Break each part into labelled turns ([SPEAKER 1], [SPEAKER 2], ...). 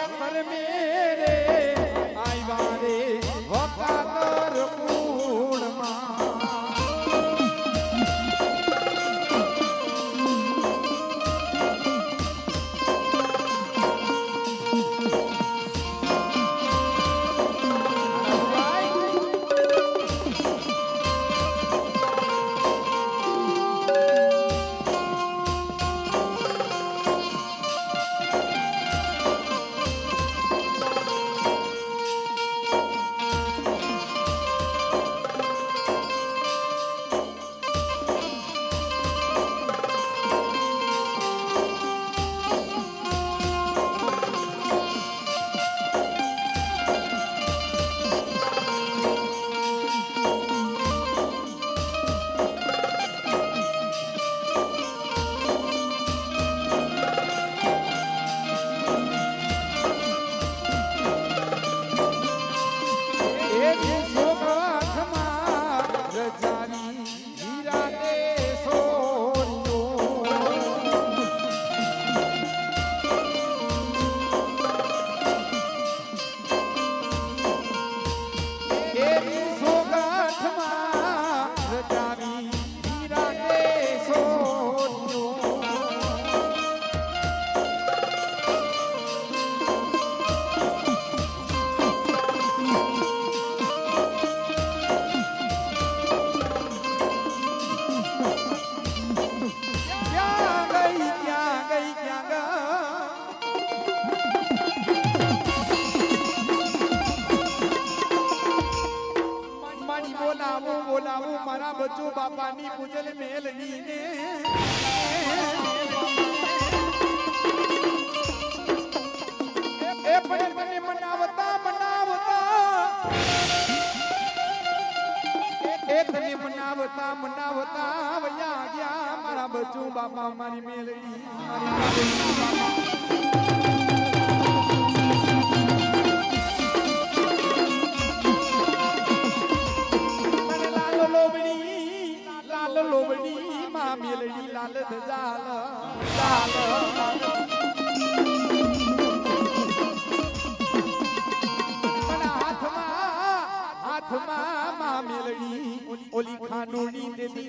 [SPEAKER 1] એવા કરમે રે આયવા રે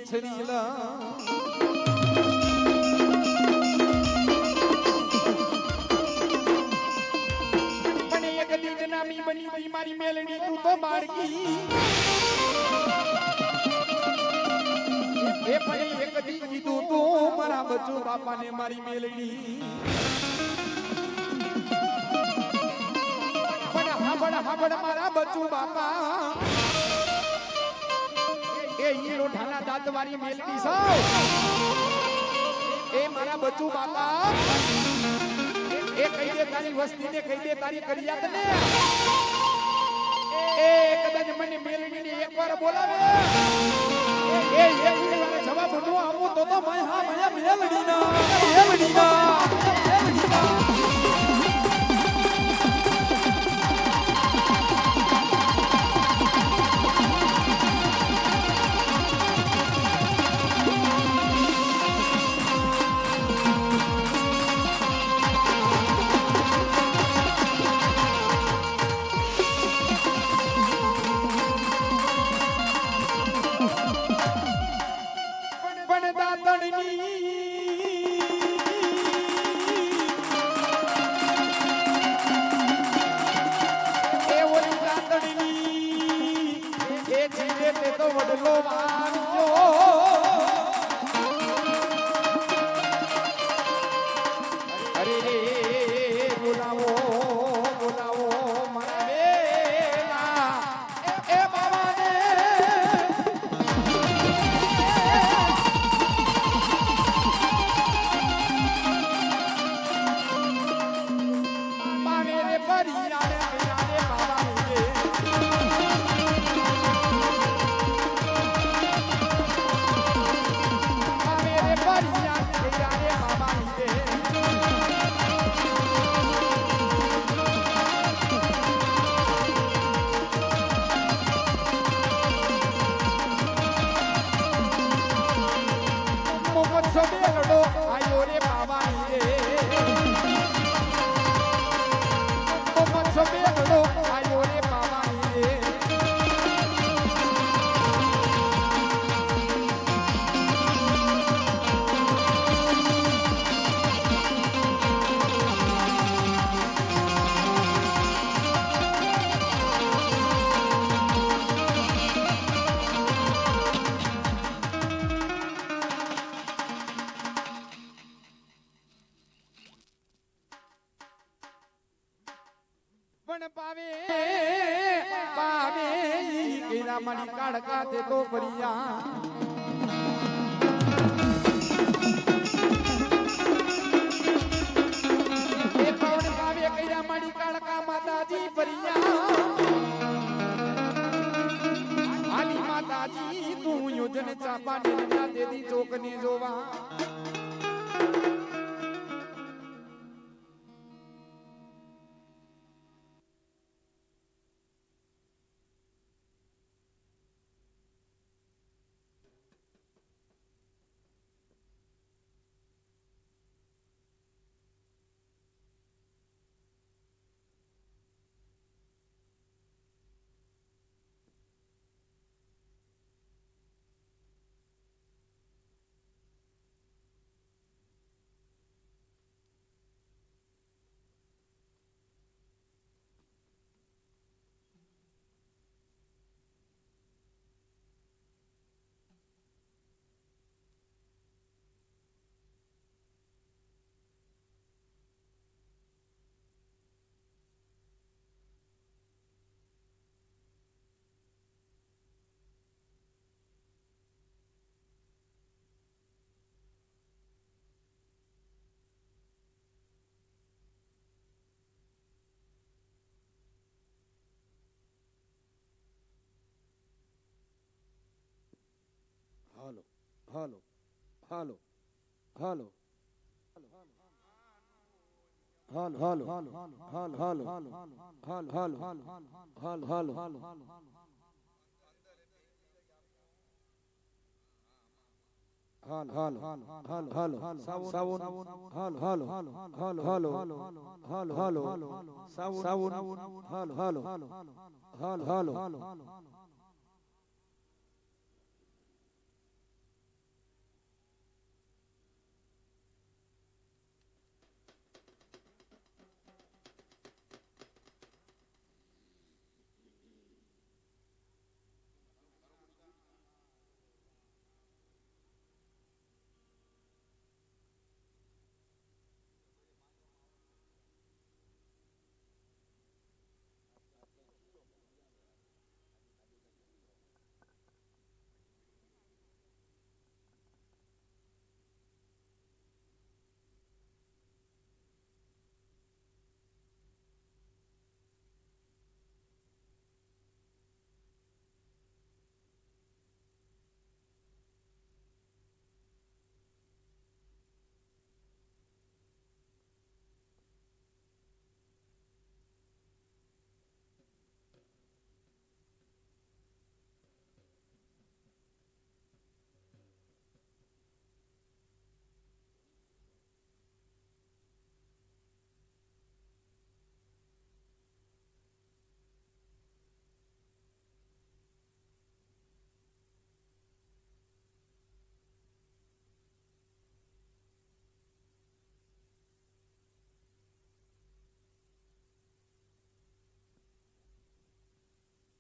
[SPEAKER 1] ખાંડોની દેવી છરી લ પણ એક દિન નામી બની ગઈ મારી મેલડી તું તો બાળકી. એ પણ એક દી કીધું તું, મારા બચ્ચો બાપાને મારી મેલડી. પણ હાંભળ હાંભળ મારા બચ્ચું બાપા. એ ઈ લોઠાના દાંત વાળી મેલડી સૌ એ મારા બચ્ચું બાપા. એ કહી દે તારી વસ્તી ને કહી દે તારી કરિયાત ને એ કદાચ મને મેલડી ને એકવાર બોલાવે. એ એ જવાબ નો આપું તો તો મેં હા મેં મેલડી ના મેલડી ના મેલડી ના bari yare લાડકા તે તો ફરિયા.
[SPEAKER 2] હાલો હાલો હાલો હાલો હાલો હાલો હાલો હાલો હાલો હાલો હાલો હાલો હાલો હાલો હાલો હાલો હાલો હાલો સાવન હાલો હાલો હાલો હાલો હાલો હાલો હાલો સાવન હાલો હાલો હાલો હાલો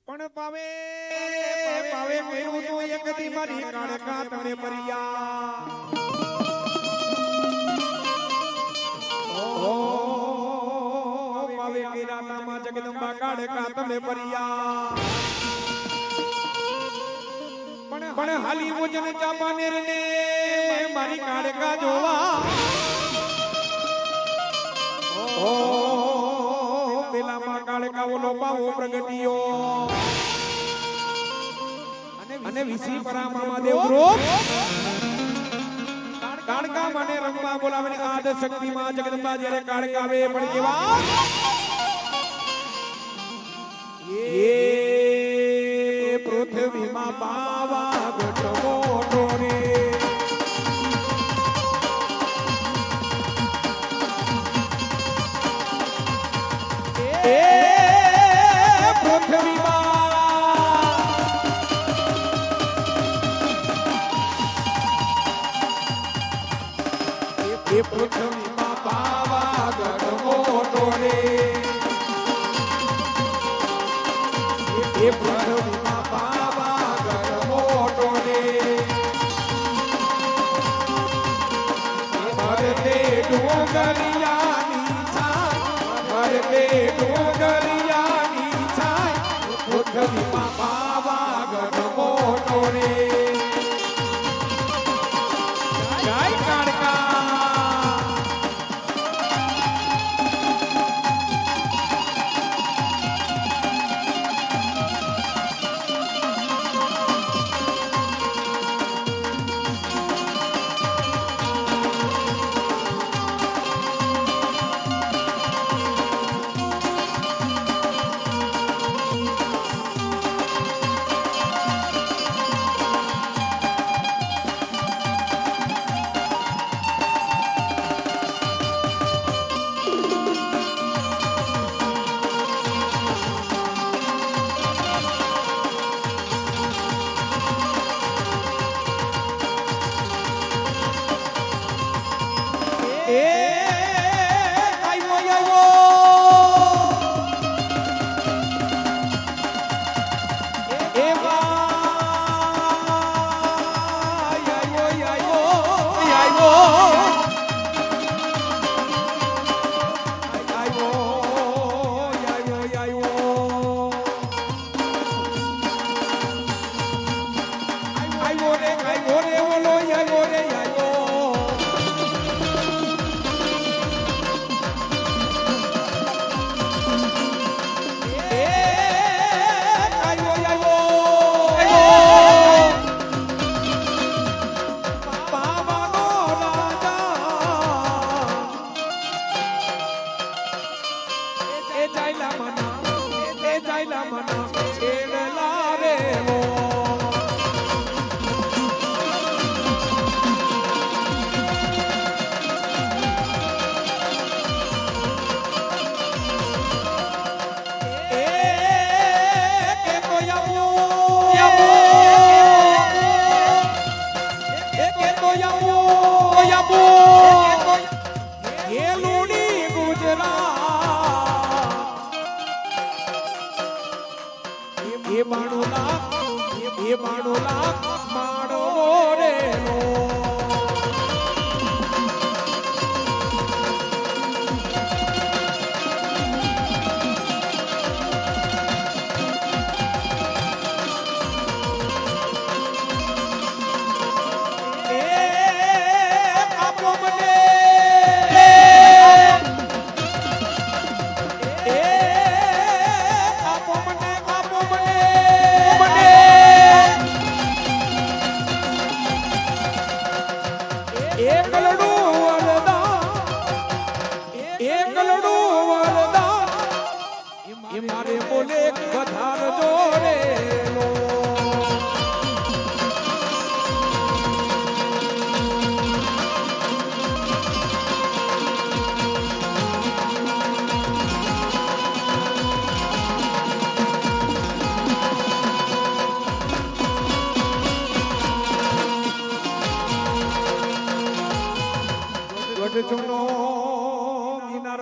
[SPEAKER 1] પણ પાવે પાવે મેરું તો એક દી મારી કાળકા તણે પરિયા. ઓ પાવે કર્યા નામા જગદંબા કાળકા તણે પરિયા. પણ હાલી વજન ચાપાનેર ને મારી કાળકા જોવા. ઓ પેલા
[SPEAKER 2] કાળકાઓ લોપાવો પ્રગતિઓ અને વિસી પરામામાં દેવ ગ્રુપ. કાળકા મને રમવા બોલાવે આદ શક્તિ માં જગદંબા જ્યારે કાળકાવે પણ કેવા घर में એ બાણુલા એ બાણુલા માડો રે લો બોલે વધાર જોડે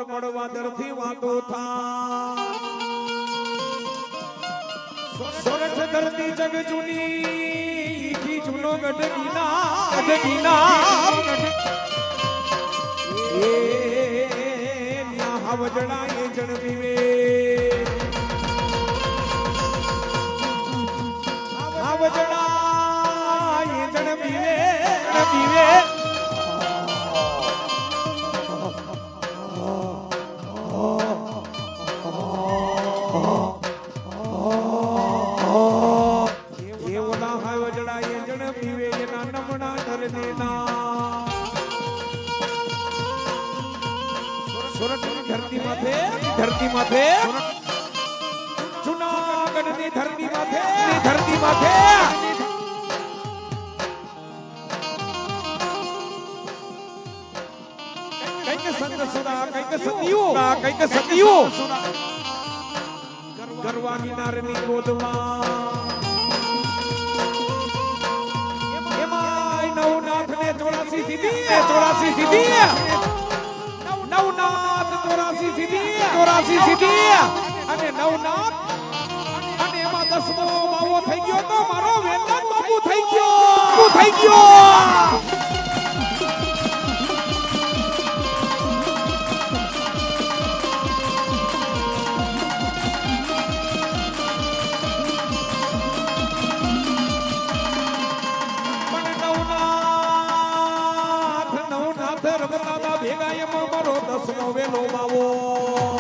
[SPEAKER 2] પડવા દરથી વાતો થા. ધરતી જગ જૂની કી જૂનો ગઢ ગીના ગઢ ગીના એ ન્યા હવજણા એ જણવીવે હવજણા એ જણવીવે જણવીવે માથે સતીઓ. કંઈક સતીઓ. ગરવાની નારની ગોદમાં. નવનાથ ને ચોરાસી સીધી ચોરાસી સીધી નવનાથ ચોરાસી સીધી ચોરાસી સીધી અને નવનાથ અને એમાં દસમો બાવો થઈ ગયો તો મારો વેદાંત બાપુ થઈ ગયો. થઈ ગયો. રમતાના ભેગા એમાં મારો દસમો વેલો બાવો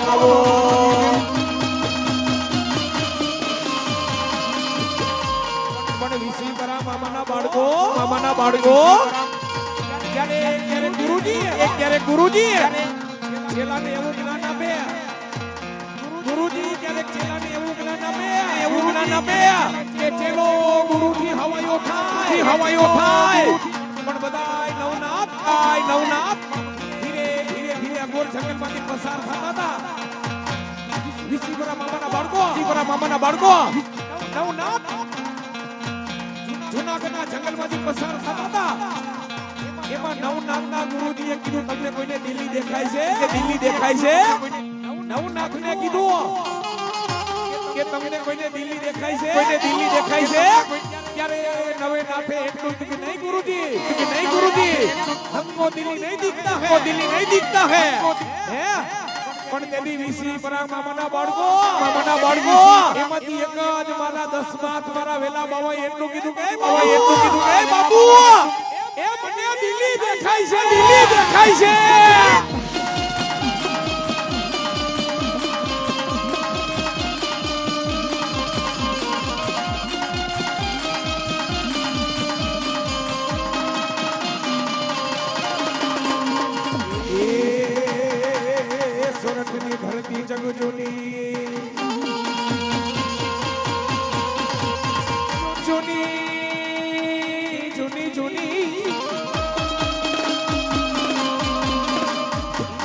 [SPEAKER 2] આવો પણ વિસી પરા મામાના બાળકો મામાના બાળકો ક્યારે ક્યારે ગુરુજી એ ક્યારે ગુરુજી છેલ્લાને એવું જ્ઞાન આપે ગુરુજી ક્યારેક ચેલાને એવું જ્ઞાન આપે એવું જ્ઞાન આપે કે ચેલો ગુરુથી હવાયો થાય હવાયો થાય પણ બધાય નવનાથ આય નવનાથ ધીરે ધીરે ધીરે પસાર થતા હતા. વિસીપુરા મામાના બાળકો વિસીપુરા મામાના બાળકો. નવનાથ જૂનાગઢના જંગલમાંથી પસાર થતા હતા. એમાં નવનાથના ગુરુજીએ કીધું તમને કોઈને દિલ્હી દેખાય છે? કે દિલ્હી દેખાય છે? નવનાથને કીધું કે તમને કોઈને દિલ્હી દેખાય છે? કોઈને દિલ્હી દેખાય છે? અત્યારે નવે નાથે એટલું કે નહીં ગુરુજી કે નહીં ગુરુજી? હમકો દિલ્હી નહીં દીખતા હે. દિલ્હી નહીં દીખતા હે. હે. પણ તેની વીસી પરાગ મામાના બાળકો મામાના બાળકો. એમાંથી એક જ મારા દસ બાત મારા વેલા બાવા એટલું કીધું કે બાવા એટલું કીધું કે બાપુ એ મને દિલ્હી દેખાય છે દિલ્હી દેખાય છે. સોરઠની ધરતી જગ જૂની. જૂની જૂની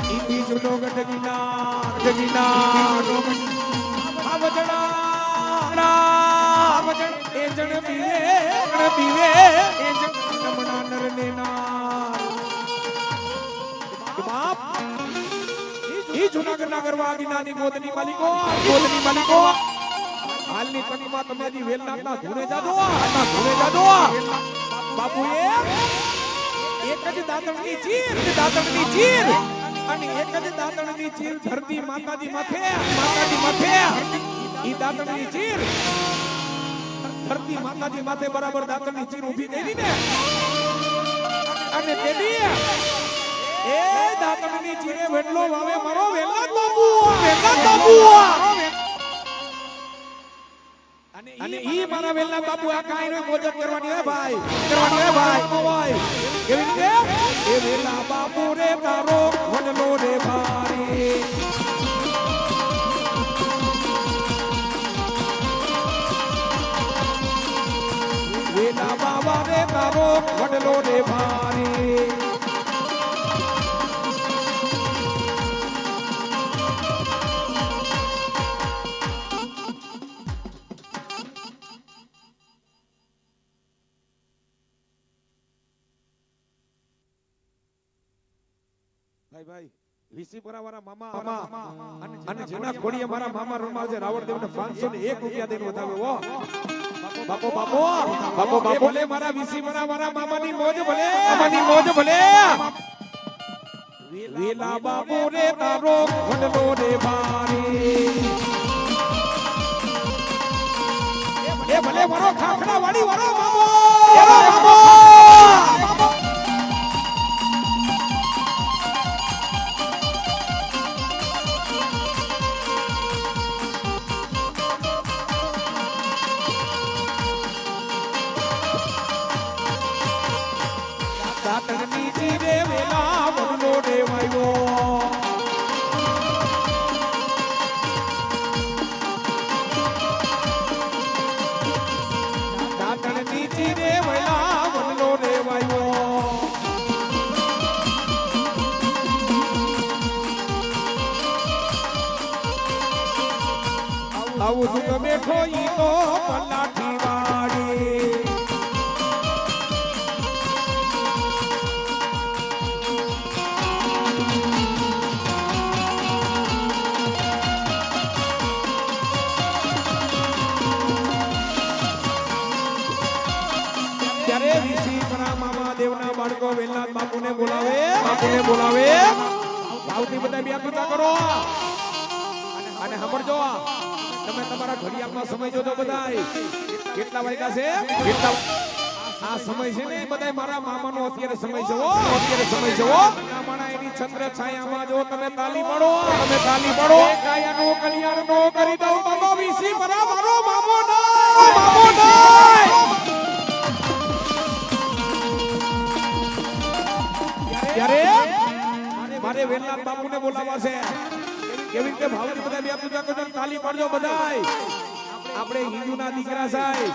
[SPEAKER 2] ઈથી જૂનો ગઢગીના ગઢગીના આવજણા આવજણ એ જણ પીવે જણ પીવે. એ બાપ ઈ જૂનાગઢના ગરવા ગિનાની ગોદની માલિકો ગોદની માલિકો. હાલની તકમાં તમે હજી વેલનાથના ધૂણે જાજો આના ધૂણે જાજો. એ એક જ દાતણની ચીર દાતણની ચીર. અને એક જ દાંતણની ચીર ધરતી માતાજી માથે માતાજી માથે. ઈ દાંતણની ચીર ધરતી માતાજી માથે બરાબર દાંતણની ચીર ઊભી દેવી ને. અને તેની એ દાતણની ચીરે વેટલો વાવે મારો વેલા બાપુ વેલા બાપુ અને ઈ મારા વેલા બાપુ આ કાંઈ નો મોજક કરવાની હે ભાઈ કરવાની હે ભાઈ ભાઈ. કેવી રીતે? એ વેલા બાપુ રે તારો વડલો રે ભાઈ વેલા બાબા રે તારો વડલો રે ભાઈ ભાઈ ભાઈ વિસીપુરા મામા. અને જેના ખોડીએ મારા મામા રમા છે રાવણદેવ ને 501 રૂપિયા દઈને વધાવે બાપો બાપો બાપો. બાપો ભલે મારા વિસીપુરા વાળા મામાની મોજ ભલે મામાની મોજ ભલે. વેલા બાપુ રે તારો રે એ ભલે મારો ખાખડા વાળી એનો મામો. બાપુને બોલાવે. ભાવથી બધા બે પૂજા કરો. અને સાંભળજો તમે તમારા ઘડિયાળમાં સમય જોજો બધાય. કેટલા વાગ્યા છે? કેટલા આ સમય છે ને બધાય મારા મામાનો અત્યારે સમય છે અત્યારે સમય છે માણા એની ચંદ્ર છાયામાં જો તમે તાલી પડો. તમે તાલી પાડો. કાયાનો કલ્યાણ નો કરી દઉં તો વીસી પરા મારો મામો નાય! મામો નાય! મારે વેલનાથ બાપુને બોલાવવા છે. કેવી રીતે ભાવની બધા બે પૂજા કરજો તાલી પાડજો બધાય. આપણે હિન્દુના દીકરા સાહેબ,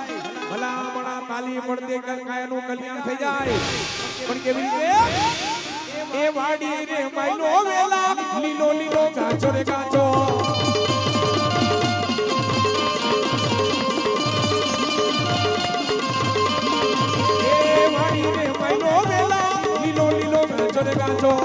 [SPEAKER 2] ભલા આપણા તાલી પડતે કાયાનું કલ્યાણ થઈ જાય. પણ કેવી રીતે? એ વાડી રે માયનો વેલા, લીલો લીલો કાચો રે કાચો. એ વાડી રે માયનો વેલા, લીલો લીલો કાચો રે કાચો.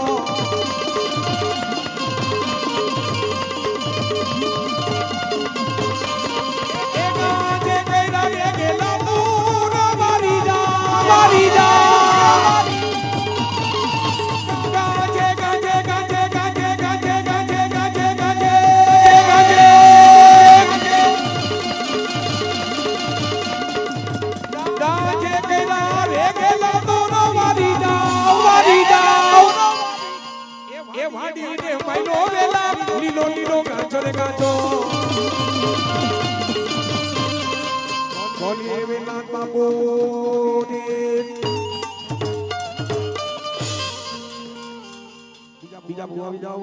[SPEAKER 2] যাও